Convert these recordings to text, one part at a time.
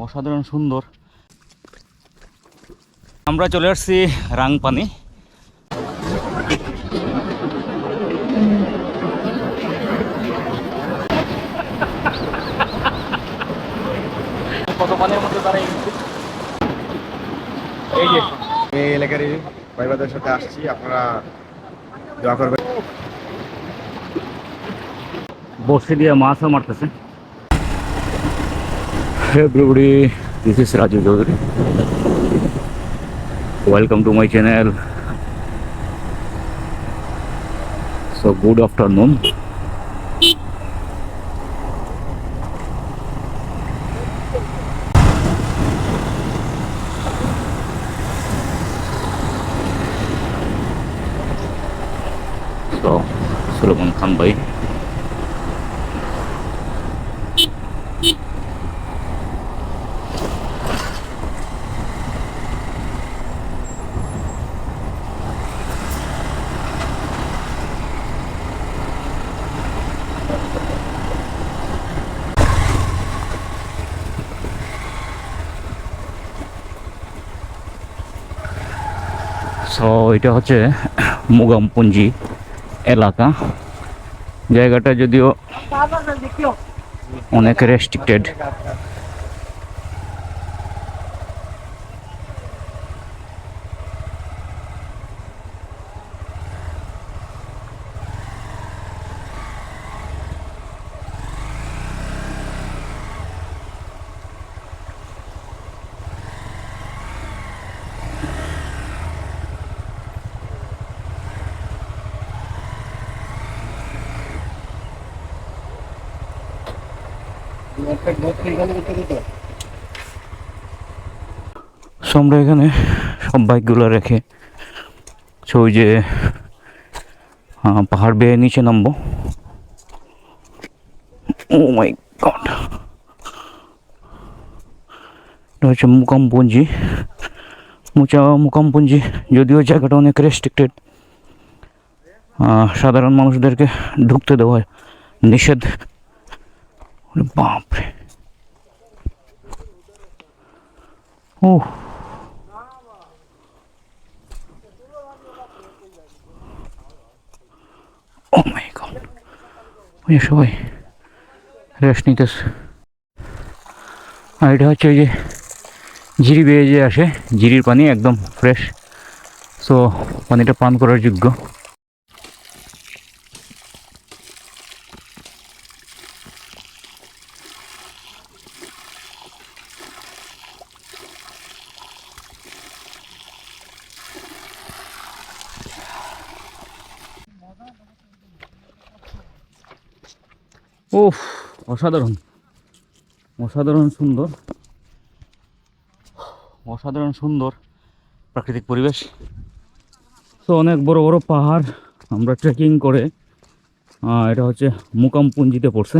অসাধারণ সুন্দর। আমরা চলে আসছি রাংপানি। কত পানির মধ্যে দাঁড়াই এই যে এই এলাকারই ভাইবাদের সাথে আসছি আপনারা দোয়া করবেন। বসে দিয়ে মাছও মারতেছে। Everybody this is Raju Chaudhary welcome to my channel so good afternoon so Sulaiman Khan bhai so এটা হচ্ছে মুগামপুঞ্জি এলাকা। জায়গাটা যদিও অনেক রেস্ট্রিক্টেড আমরা এখানে সব বাইকগুলো রেখে ওই যে পাহাড় বেয়ে নিচে নামবো। গড এটা হচ্ছে মুকামপুঞ্জি। মুচা, মুকামপুঞ্জি, যদিও জায়গাটা অনেক রেস্ট্রিক্টেড সাধারণ মানুষদেরকে ঢুকতে দেওয়া নিষেধ। বাপরে ও মাই গড ওই সবাই রেস্ট নিতেছে আর এটা হচ্ছে ওই যে ঝিরি বেয়ে যে আসে ঝিরির পানি একদম ফ্রেশ সো পানিটা পান করার যোগ্য। ওফ অসাধারণ। অসাধারণ সুন্দর। অসাধারণ সুন্দর প্রাকৃতিক পরিবেশ। তো অনেক বড় বড় পাহাড়, আমরা ট্রেকিং করে এটা হচ্ছে মুকামপুঞ্জিতে পড়ছে।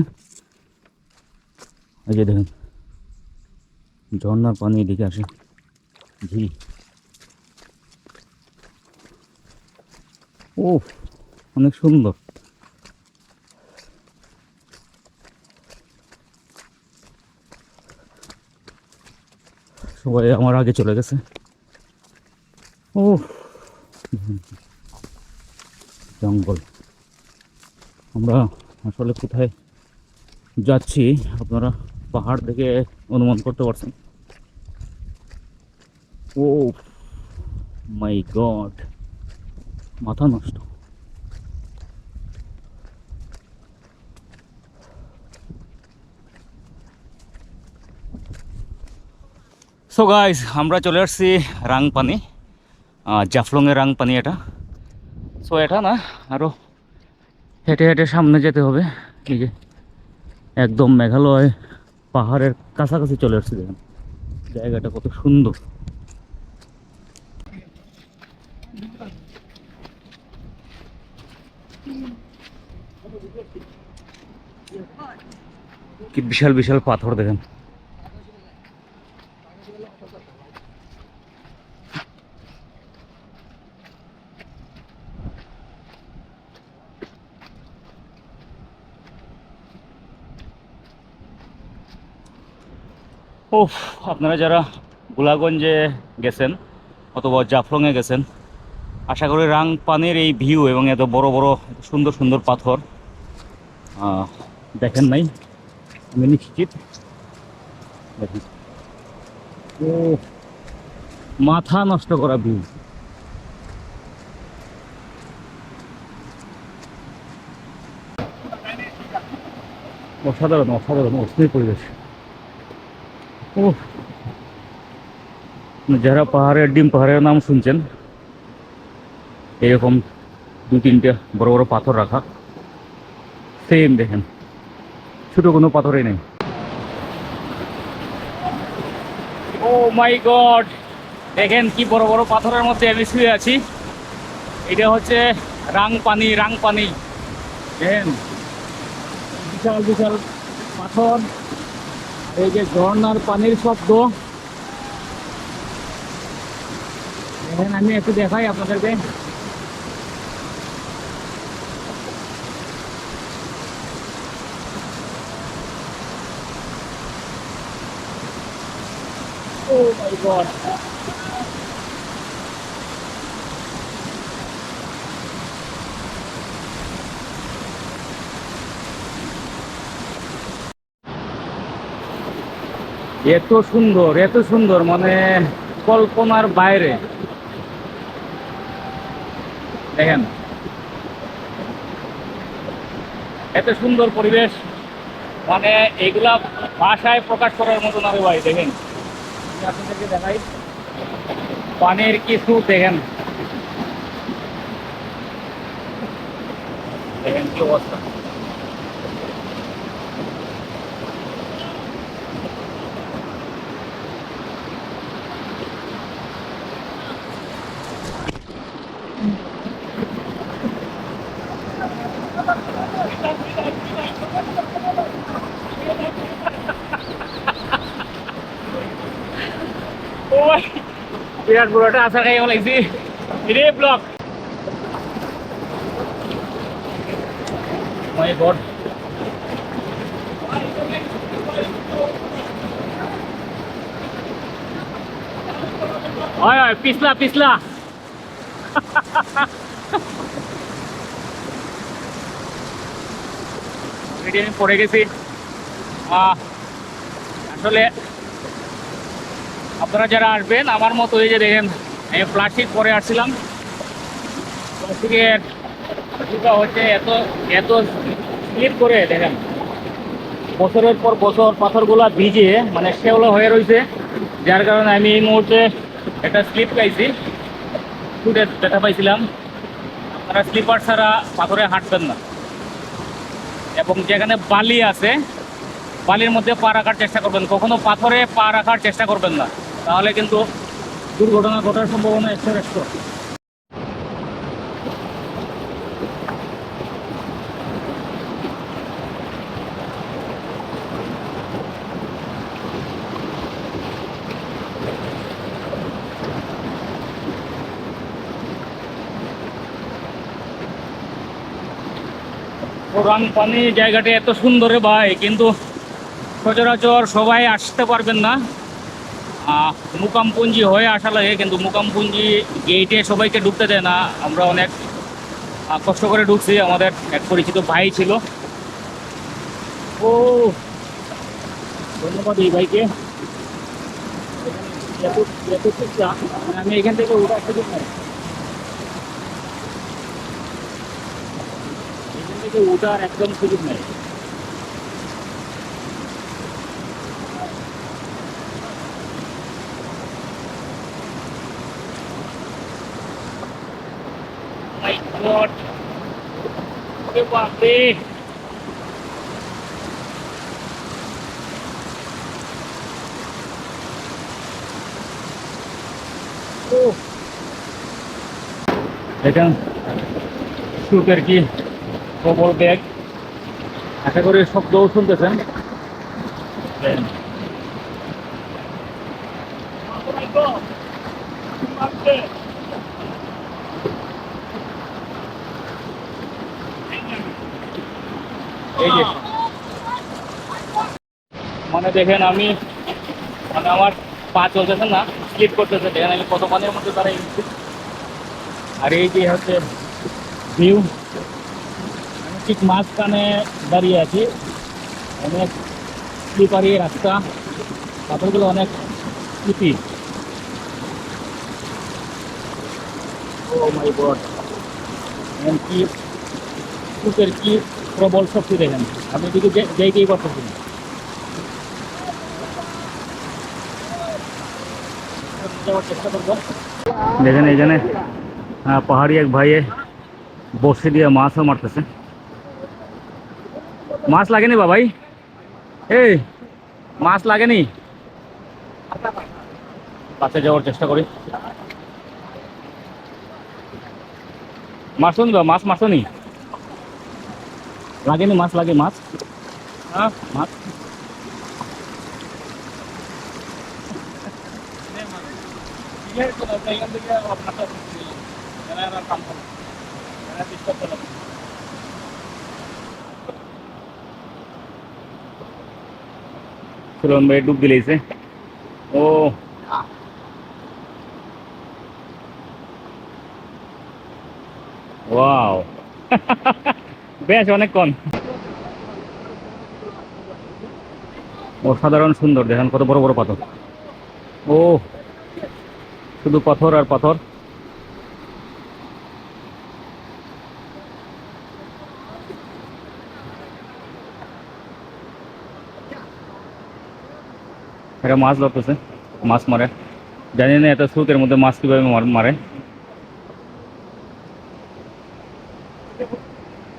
এই যে দেখুন ঝর্নার পানি এদিকে আসে। ঝিরি ও অনেক সুন্দর। সবাই আমার আগে চলে গেছে। ও জঙ্গল। আমরা আসলে কোথায় যাচ্ছি আপনারা পাহাড় থেকে অনুমান করতে পারছেন। Oh my god. মাথা নষ্ট। সো গাইস আমরা চলে আসছি রাংপানি জাফলংয়ের রাংপানি এটা। সো এটা না আরও হেঁটে হেঁটে সামনে যেতে হবে। এই যে একদম মেঘালয় পাহাড়ের কাছাকাছি চলে আসছি দেখেন। জায়গাটা কত সুন্দর। কি বিশাল বিশাল পাথর দেখেন। ওফ আপনারা যারা গোলাগঞ্জে গেছেন অথবা জাফলংয়ে গেছেন, আশা করি রাং পানির এই ভিউ এবং এত বড় বড় সুন্দর সুন্দর পাথর দেখেন নাই, আমি নিশ্চিত। দেখেন। ও মাথা নষ্ট করা ভিউ। অসাধারণ অসাধারণ, অস্থির পরিবেশ। ও যারা পাহাড়ের ডিম, পাহাড়ের নাম শুনছেন, এরকম দু তিনটে বড় বড় পাথর রাখা সেম দেখেন। ছোট কোনো পাথরই নেই। ও মাই গড দেখেন কি বড় বড় পাথরের মধ্যে আমি শুয়ে আছি। এটা হচ্ছে রাং পানি রাং পানি দেখেন, বিশাল বিশাল পাথর। এই যে ঝর্ণার পানির শব্দ দেখেন আমি একটু দেখাই আপনাদেরকে Oh my god. এত সুন্দর এত সুন্দর মানে কল্পনার বাইরে। দেখেন। এত সুন্দর পরিবেশ। মানে এগুলা ভাষায় প্রকাশ করার মতো না ভাই, দেখেন। আপনাদেরকে দেখাই। পানির কিছু, দেখেন। দেখেন কি অবস্থা ওই বিরাট বড় একটা আশা খাই লাগছি। রে ব্লক। হয় হয় পিছলা পিছলা। পড়ে গেছি। আসলে আপনারা যারা আসবেন, আমার মতো এই যে দেখেন আমি প্লাস্টিক পরে আসছিলাম, প্লাস্টিকের ইটা হচ্ছে এত এত স্লিপ করে দেখেন। বছরের পর বছর পাথরগুলা ভিজে মানে শেওলা হয়ে রয়েছে যার কারণে আমি এই মুহূর্তে একটা স্লিপ পাইছি ফুটে দেখা পাইছিলাম। আপনারা স্লিপার ছাড়া পাথরে হাঁটবেন না। এবং যেখানে বালি আছে, বালির মধ্যে পা রাখার চেষ্টা করবেন। কখনো পাথরে পা রাখার চেষ্টা করবেন না। তাহলে কিন্তু দুর্ঘটনা ঘটার সম্ভাবনা একশো একশো ওরাং পানি জায়গাটা এত সুন্দর ভাই, কিন্তু সচরাচর সবাই আসতে পারবেন না। মুকামপুঞ্জি হয়ে আসা লাগে, কিন্তু মুকামপুঞ্জি গেটে সবাইকে ঢুকতে দেয় না। আমরা অনেক কষ্ট করে ঢুকছি। আমাদের এক পরিচিত ভাই ছিল। ও, ধন্যবাদ এই ভাইকে। আমি এখান থেকে উঠে আসতে পারি? এখান থেকে উঠার একদম সুযোগ নেই। বাপরে দেখেন সুপের কি? প্রবল ব্যাগ আশা করি শব্দও শুনতেছেন দেখেন। Oh my God! বাপরে! মানে দেখেন আমি মানে আমার পা চলতেছে না স্লিপ করতেছে, দেখেন আমি কত পানির মধ্যে গেছি আর এই যে হচ্ছে ভিউ আমি ঠিক মাঝখানে দাঁড়িয়ে আছি। অনেক স্লিপারি রাস্তা, পাথরগুলো অনেক স্লিপি ও মাই গড কি সুপের কি প্রবল শক্তি দেখেন? আমি এদিকে যে- যেইকেই করতেছি না যাওয়ার চেষ্টা করব দেখেন এখানে পাহাড়ি এক ভাইয়ে বসে দিয়ে মাছও মারতেছে। মাছ লাগেনি বাবাই এই মাছ লাগেনি। কাছে যাওয়ার চেষ্টা করি। মারছো নি বা মাছ মারছো নি লাগেনি মাছ লাগে মাছ হ্যাঁ মাছ সুরন ভাই ডুব দিলেছে ও ওয়াও বেশ অনেকক্ষণ অসাধারণ সুন্দর, দেখেন কত বড় বড় পাথর। ও, শুধু পাথর আর পাথর। এটা মাছ ধরতেছে, মাছ মারে। জানি না এত স্রোতের মধ্যে মাছ কীভাবে মার-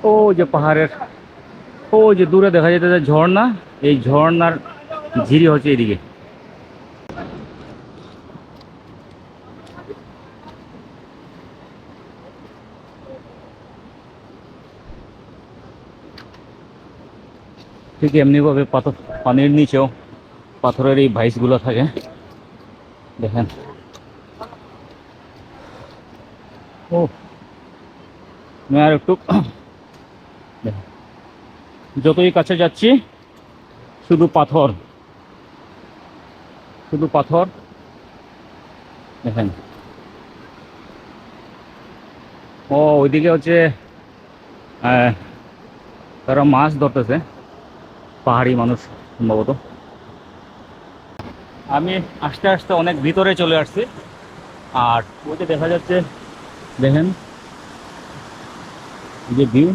ও যে পাহাড়ের, ও যে দূরে দেখা যেতেছে ঝর্ণা, এই ঝর্ণার ঝিরি হচ্ছে এদিকে ঠিক এমনিভাবে পাথর, পানির নিচেও পাথরের এই ভাইসগুলো থাকে। দেখেন। ও। আর একটু। যতই কাছে যাচ্ছি, শুধু পাথর। শুধু পাথর। দেখেন। ও, ওইদিকে হচ্ছে তারা মাছ ধরতেছে। পাহাড়ি মানুষ সম্ভবত। আমি আস্তে আস্তে অনেক ভিতরে চলে আসছি। আর ওই যে দেখা যাচ্ছে, দেখেন যে ভিউ।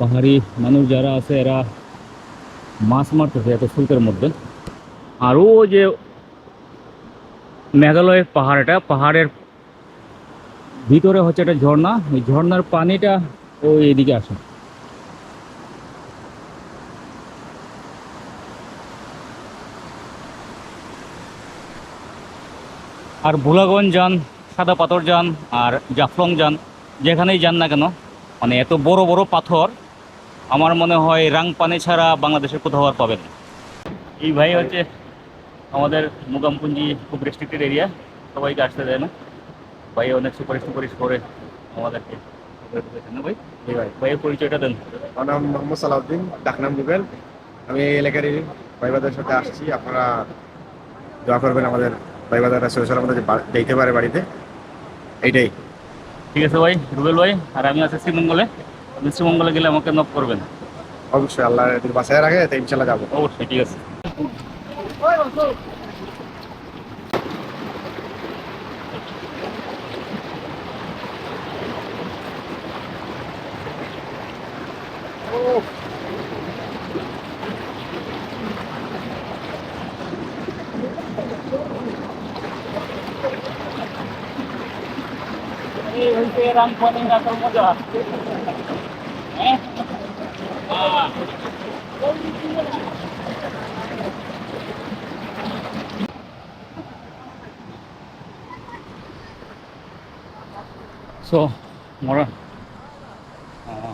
পাহাড়ি মানুষ যারা আছে, এরা মাছ মারতেছে এত শুল্কের মধ্যে। আর ও যে মেঘালয়ের পাহাড়টা পাহাড়ের ভিতরে হচ্ছে একটা ঝর্ণা। ওই ঝর্ণার পানিটা ওই এদিকে আসে। আর ভোলাগঞ্জ যান, সাদা পাথর যান, আর জাফলং যান, যেখানেই যান না কেন মানে এত বড় বড় পাথর, আমার মনে হয় রাং পানি ছাড়া বাংলাদেশের কোথাও আর পাবেন এই ভাই হচ্ছে আমাদের মুগামপুঞ্জি খুব রেস্ট্রিক্টেড এরিয়া সবাইকে আসতে দেয় না। ভাই অনেক সুপারিশ সুপারিশ করে আমাদেরকে ভাই? ভাই, ভাইয়ের পরিচয়টা দেন। মোহাম্মদ সালাউদ্দিন, ডাকনাম আমি এলাকারই ভাইবাদের সাথে আসছি, আপনারা দোয়া করবেন আমাদের ভাইবাদাররা সৈসল আমাদের যেতে পারে বাড়িতে। এইটাই। ঠিক আছে ভাই রুবেল ভাই আর আমি আছি শ্রীমঙ্গলে। আপনি শ্রীমঙ্গলে গেলে আমাকে নক করবেন। অবশ্যই আল্লাহ বাসায় রাখে তো ইনশাল্লাহ যাব। অবশ্যই ঠিক আছে। এই রাখার মজা সো আমরা আহ,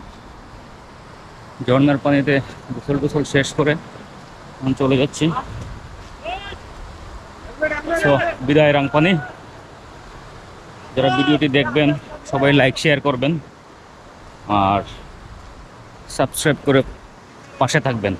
ঝর্ণার পানিতে গোসল গোসল শেষ করে এখন চলে যাচ্ছি। সো বিদায় রাংপানি যারা ভিডিওটি দেখবেন সবাই লাইক শেয়ার করবেন। আর সাবস্ক্রাইব করে পাশে থাকবেন।